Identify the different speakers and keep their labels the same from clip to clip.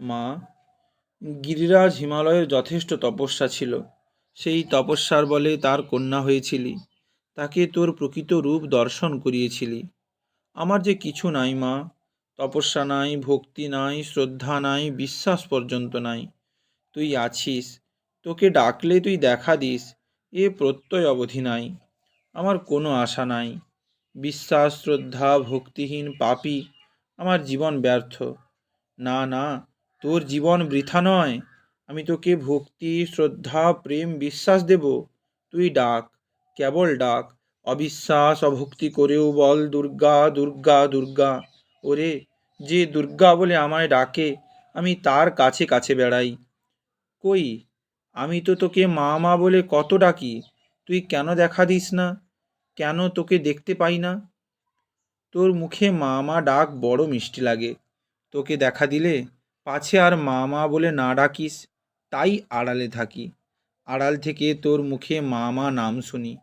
Speaker 1: মা, গিরিরাজ হিমালয়ের যথেষ্ট তপস্যা ছিল। সেই তপস্যার বলে তার কন্যা হয়েছিলি। তাকে তোর প্রকৃত রূপ দর্শন করিয়েছিলি। আমার যে কিছু নাই মা, তপস্যা নাই, ভক্তি নাই, শ্রদ্ধা নাই, বিশ্বাস পর্যন্ত নাই। তুই আছিস, তোকে ডাকলে তুই দেখা দিস, এ প্রত্যয় অবধি নাই। আমার কোনো আশা নাই। বিশ্বাস, শ্রদ্ধা, ভক্তিহীন পাপী আমার জীবন ব্যর্থ। না না তোর জীবন বৃথা নয়, আমি তোকে ভক্তি, শ্রদ্ধা, প্রেম, বিশ্বাস দেব। তুই ডাক, কেবল ডাক, অবিশ্বাস, অভক্তি করেও বল, দুর্গা দুর্গা দুর্গা। ওরে, যে দুর্গা বলে আমায় ডাকে, আমি তার কাছে কাছে বেড়াই। কই, আমি তো তোকে মা মা বলে কত ডাকি, তুই কেন দেখা দিস না? কেন তোকে দেখতে পাই না? তোর মুখে মা মা ডাক বড় মিষ্টি লাগে। তোকে দেখা দিলে পাছে আর মা মা বলে না ডাকিস, তাই আড়ালে থাকি। আড়াল থেকে তোর মুখে মা মা নাম শুনি।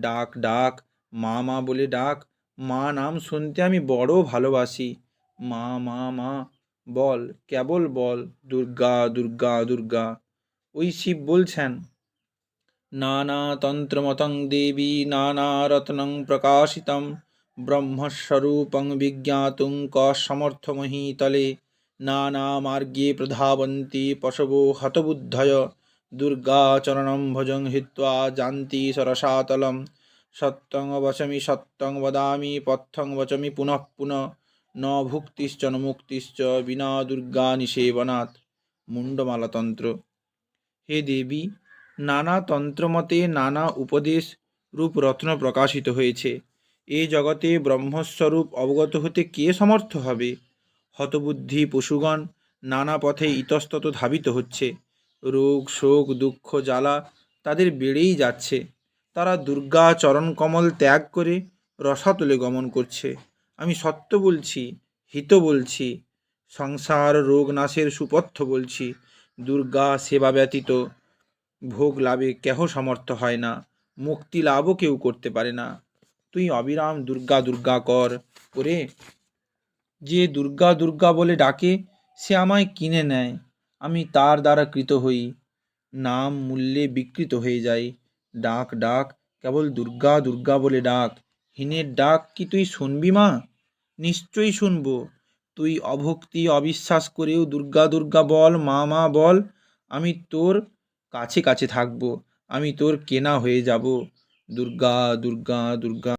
Speaker 1: ডাক ডাক মা মা বলে ডাক, মা নাম শুনতে আমি বড় ভালোবাসি। মা মা মা, বল, কেবল বল, দুর্গা দুর্গা দুর্গা। ওই শিব বলছেন, নানা তন্ত্রমতং দেবী নানা রত্নং প্রকাশিতম, ব্রহ্মস্বরূপং বিজ্ঞাতুং কসমর্থমহীতলে নানা মার্গে প্রধাবন্তি পশবো হতবুদ্ধয় দুর্গাচরণং ভজং হিত্বা যান্তি সরসাতলম সত্যং বচমি সত্যং বদামি পথ্যং বচমি পুনঃ পুনঃ ন ভুক্তিশ্চ ন মুক্তিশ্চ বিনা দুর্গা নিষেবনাথ মুন্ডমালাতন্ত্র হে দেবী নানা তন্ত্রমতে নানা উপদেশ রূপ রত্ন প্রকাশিত হয়েছে। এ জগতে ব্রহ্মস্বরূপ অবগত হতে কে সমর্থ হবে? হতবুদ্ধি পশুগণ নানা পথে ইতস্তত ধাবিত হচ্ছে। রোগ, শোক, দুঃখ, জ্বালা তাদের বেড়েই যাচ্ছে। তারা দুর্গা চরণকমল ত্যাগ করে রসাতলে গমন করছে। আমি সত্য বলছি, হিত বলছি, সংসার রোগ নাশের সুপথ্য বলছি। দুর্গা সেবা ব্যতীত ভোগ লাভে কেহ সমর্থ হয় না, মুক্তি লাভও কেউ করতে পারে না। তুই অবিরাম দুর্গা দুর্গা কর করে যে দুর্গা দুর্গা বলে ডাকে, সে আমায় কিনে নেয়। আমি তার দ্বারা কৃত হই। নাম মূল্যে বিকৃত হয়ে যাই ডাক ডাক, কেবল দুর্গা দুর্গা বলে ডাক। হীনের ডাক কি তুই শুনবি মা? নিশ্চয়ই শুনব। তুই অভক্তি অবিশ্বাস করেও দুর্গা দুর্গা বল, মা মা বল। আমি তোর কাছে কাছে থাকব। আমি তোর কেনা হয়ে যাব। দুর্গা দুর্গা দুর্গা